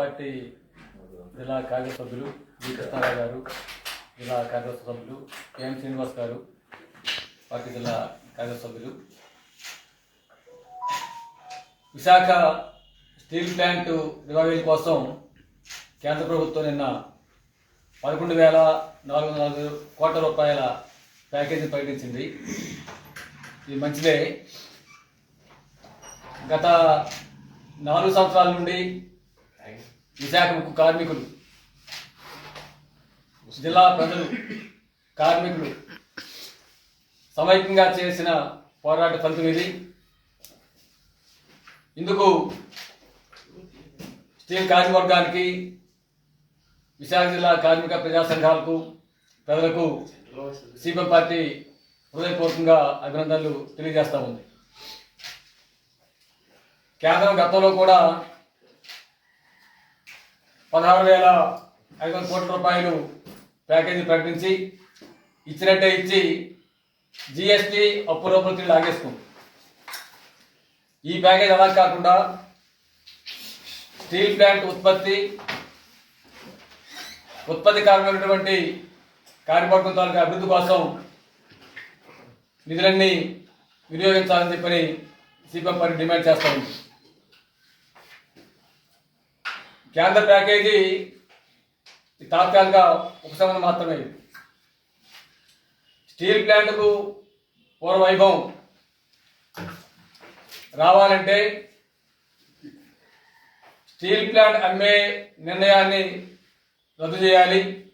Party జిల్లా కాంగ్రెస్ సభ్యులు G Krishnarao గారు జిల్లా కాంగ్రెస్ సభ్యులు కేఎం శ్రీనివాస్ గారు పార్టీ జిల్లా కాంగ్రెస్ సభ్యులు. విశాఖ స్టీల్ ప్లాంట్ రివైవల్ కోసం కేంద్ర ప్రభుత్వం నిన్న పదకొండు వేల నాలుగు వందల నాలుగు కోట్ల రూపాయల ప్యాకేజీ ప్రకటించింది. ఇది మంచిదే. గత నాలుగు సంవత్సరాల నుండి విశాఖ ముక్కు కార్మికులు జిల్లా ప్రజలు కార్మికులు సమైక్యంగా చేసిన పోరాట ఫలితం ఇది. ఇందుకు స్టీల్ కార్మికవర్గానికి విశాఖ జిల్లా కార్మిక ప్రజా సంఘాలకు ప్రజలకు సిపిఎం పార్టీ హృదయపూర్వకంగా అభినందనలు తెలియజేస్తా ఉంది. కేంద్రం గతంలో కూడా పదహారు వేల ఐదు వందల కోట్ల రూపాయలు ప్యాకేజీ ప్రకటించి ఇచ్చినట్టే ఇచ్చి జిఎస్టీ అప్పు రూపాయలు తిరిగి లాగేసుకుంది. ఈ ప్యాకేజ్ అలా కాకుండా స్టీల్ ప్లాంట్ ఉత్పత్తి ఉత్పత్తి కారణమైనటువంటి కార్యవర్గం తాలూకా అభివృద్ధి కోసం నిధులన్నీ వినియోగించాలని చెప్పని సిపిఎం పార్టీ డిమాండ్ చేస్తా ఉంది. కేంద్ర ప్యాకేజీ తాత్కాలిక ఉపశమనం మాత్రమే. స్టీల్ ప్లాంట్కు పూర్వ వైభవం రావాలంటే స్టీల్ ప్లాంట్ అమ్మే నిర్ణయాన్ని రద్దు చేయాలి.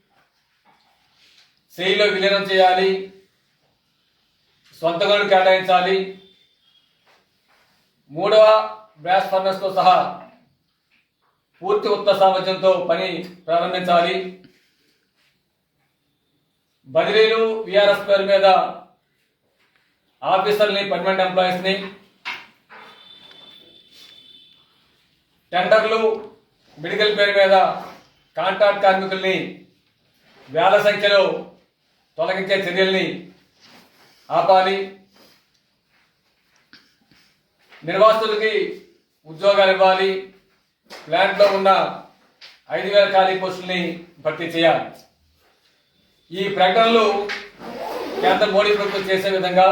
సెయిల్లో విలీనం చేయాలి. సొంత గనులు కేటాయించాలి. మూడవ బ్రాస్ ఫర్నర్స్తో సహా పూర్తి ఉత్త సామర్థ్యంతో పని ప్రారంభించాలి. బదిలీలు విఆర్ఎస్ పేరు మీద ఆఫీసర్ని పర్మనెంట్ ఎంప్లాయీస్ని. టెండర్లు మెడికల్ పేరు మీద కాంట్రాక్ట్ కార్మికుల్ని వేల సంఖ్యలో తొలగించే చర్యల్ని ఆపాలి. నిర్వాసితులకి ఉద్యోగాలు ఇవ్వాలి. ప్లాంట్లో ఉన్న ఐదు వేల ఖాళీ పోస్టుల్ని భర్తీ చేయాలి. ఈ ప్రకటనలు కేంద్ర మోడీ ప్రభుత్వం చేసే విధంగా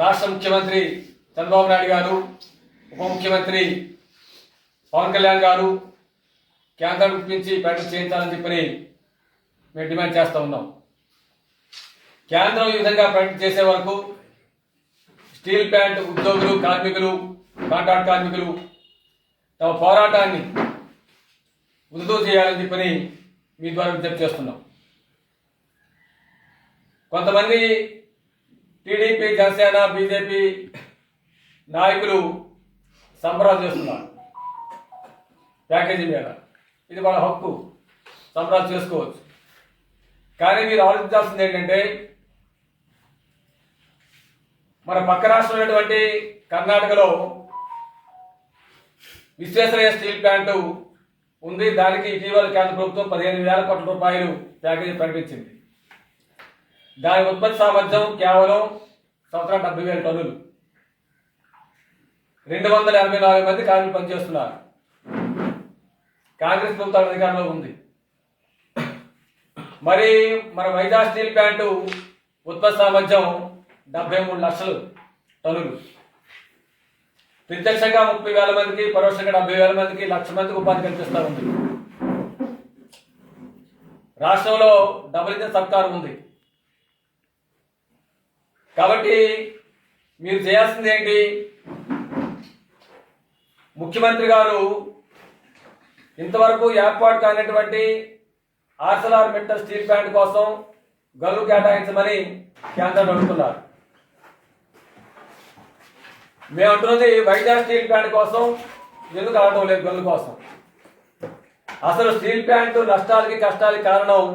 రాష్ట్ర ముఖ్యమంత్రి చంద్రబాబు నాయుడు గారు ఉప ముఖ్యమంత్రి పవన్ కళ్యాణ్ గారు కేంద్రం గురించి ప్రకటన చేయించాలని చెప్పని మేము డిమాండ్ చేస్తూ ఉన్నాం. కేంద్రం ఈ విధంగా ప్రకటన చేసే వరకు స్టీల్ ప్లాంట్ ఉద్యోగులు కార్మికులు కాంట్రాక్ట్ కార్మికులు తమ పోరాటాన్ని ఉధృతం చేయాలని చెప్పని మీ ద్వారా విజ్ఞప్తి చేస్తున్నాం. కొంతమంది టీడీపీ జనసేన బీజేపీ నాయకులు సంబరాలు చేస్తున్నారు. ప్యాకేజీ మీద. ఇది వాళ్ళ హక్కు. సంబరాలు చేసుకోవచ్చు. కానీ మీరు ఆలోచించాల్సింది ఏంటంటే మన పక్క రాష్ట్రం అయినటువంటి కర్ణాటకలో విశ్వేశ్వరయ్య స్టీల్ ప్లాంటు ఉంది. దానికి ఇటీవల కేంద్ర ప్రభుత్వం పదిహేను వేల కోట్ల రూపాయలు ప్యాకేజీ ప్రకటించింది. దాని ఉత్పత్తి సామర్థ్యం కేవలం సంవత్సరం డెబ్బై వేల టన్నులు. రెండు వందల ఎనభై నాలుగు మంది కార్మికులు పనిచేస్తున్నారు. కాంగ్రెస్ ప్రభుత్వం అధికారంలో ఉంది. మరి మన వైజాగ్ స్టీల్ ప్లాంటు ఉత్పత్తి సామర్థ్యం డెబ్బై మూడు లక్షలు టన్నులు. ప్రత్యక్షంగా ముప్పై వేల మందికి పరోక్షంగా డెబ్బై వేల మందికి లక్ష మందికి ఉపాధి కల్పిస్తూ ఉంది. రాష్ట్రంలో డబుల్ ఇంజన్ సర్కారు ఉంది. కాబట్టి మీరు చేయాల్సింది ఏంటి? ముఖ్యమంత్రి గారు ఇంతవరకు ఏర్పాటు కానటువంటి ఆర్సలార్ మెట్టల్ స్టీల్ ప్లాంట్ కోసం గనులు కేటాయించమని కేంద్రం అడుగుతున్నారు. మేము అంటున్నది వైజాగ్ స్టీల్ ప్లాంట్ కోసం ఎందుకు అడగడం లేదు గల్లు కోసం. అసలు స్టీల్ ప్లాంట్ నష్టాలకి కష్టాలకి కారణం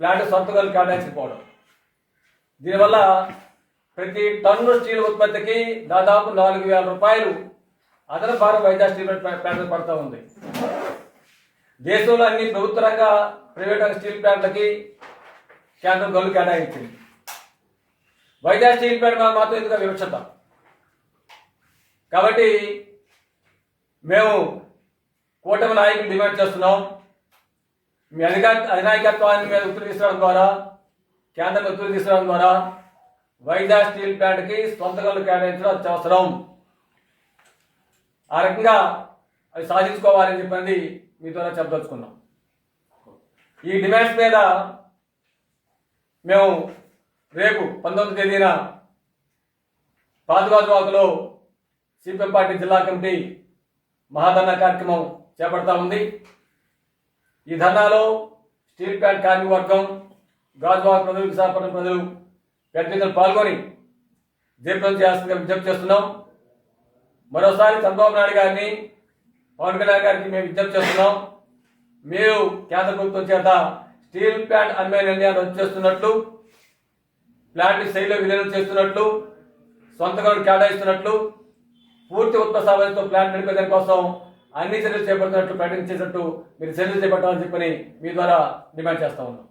ప్లాంట్ సొంత గల్లు కాడాల్సిపోవడం దీనివల్ల ప్రతి టన్ను స్టీల్ ఉత్పత్తికి దాదాపు నాలుగు వేల రూపాయలు అదన భారం వైజాగ్ స్టీల్ ప్లాంట్ పడుతూ ఉంది. దేశంలో అన్ని ప్రభుత్వ రంగ ప్రైవేట్ రంగ స్టీల్ ప్లాంట్లకి కేంద్రం గల్లు కేటాయించింది. వైజాగ్ స్టీల్ ప్లాంట్ మాత్రం ఎందుకు వివక్షత. కాబట్టి మేము కూటమి నాయకులు డిమాండ్ చేస్తున్నాం. మీ అధికార అధినాయకత్వాన్ని మీద ఒత్తిడి తీసుకోవడం ద్వారా కేంద్రం ఒత్తిడి తీసుకోవడం ద్వారా వైజాగ్ స్టీల్ ప్లాంట్కి సొంత గనులు కేటాయించడం అత్యవసరం. ఆ రకంగా అది సాధించుకోవాలని చెప్పి మీతో చెప్పదలుచుకున్నాం. ఈ డిమాండ్స్ మీద మేము రేపు పంతొమ్మిది తేదీన పాదుగాజువాకలో సిపిఎం పార్టీ జిల్లా కమిటీ మహాధర్నా కార్యక్రమం చేపడతా ఉంది. ఈ ధర్నాలో స్టీల్ ప్లాంట్ కార్మిక వర్గం గాజువాక ప్రజలు విశాఖపట్నం ప్రజలు పెద్ద పాల్గొని జయప్రదం చేయాల్సిందిగా విజ్ఞప్తి చేస్తున్నాం. మరోసారి చంద్రబాబు నాయుడు గారిని పవన్ కళ్యాణ్ గారికి మేము విజ్ఞప్తి చేస్తున్నాం. మీరు కేంద్ర ప్రభుత్వం చేత స్టీల్ ప్లాంట్ అమ్మే నిర్ణయాన్ని రద్దు చేస్తున్నట్లు ప్లాంట్ శైలిలో విలీనం చేస్తున్నట్లు సొంత గనులు కేటాయిస్తున్నట్లు పూర్తి ఉత్పత్తి ప్లాన్ ప్లాంట్ నడిపేదాని కోసం అన్ని చర్యలు చేపడుతున్నట్లు ప్రకటించేటట్టు మీరు చర్యలు చేపట్టాలని చెప్పని మీ ద్వారా డిమాండ్ చేస్తా ఉన్నాం.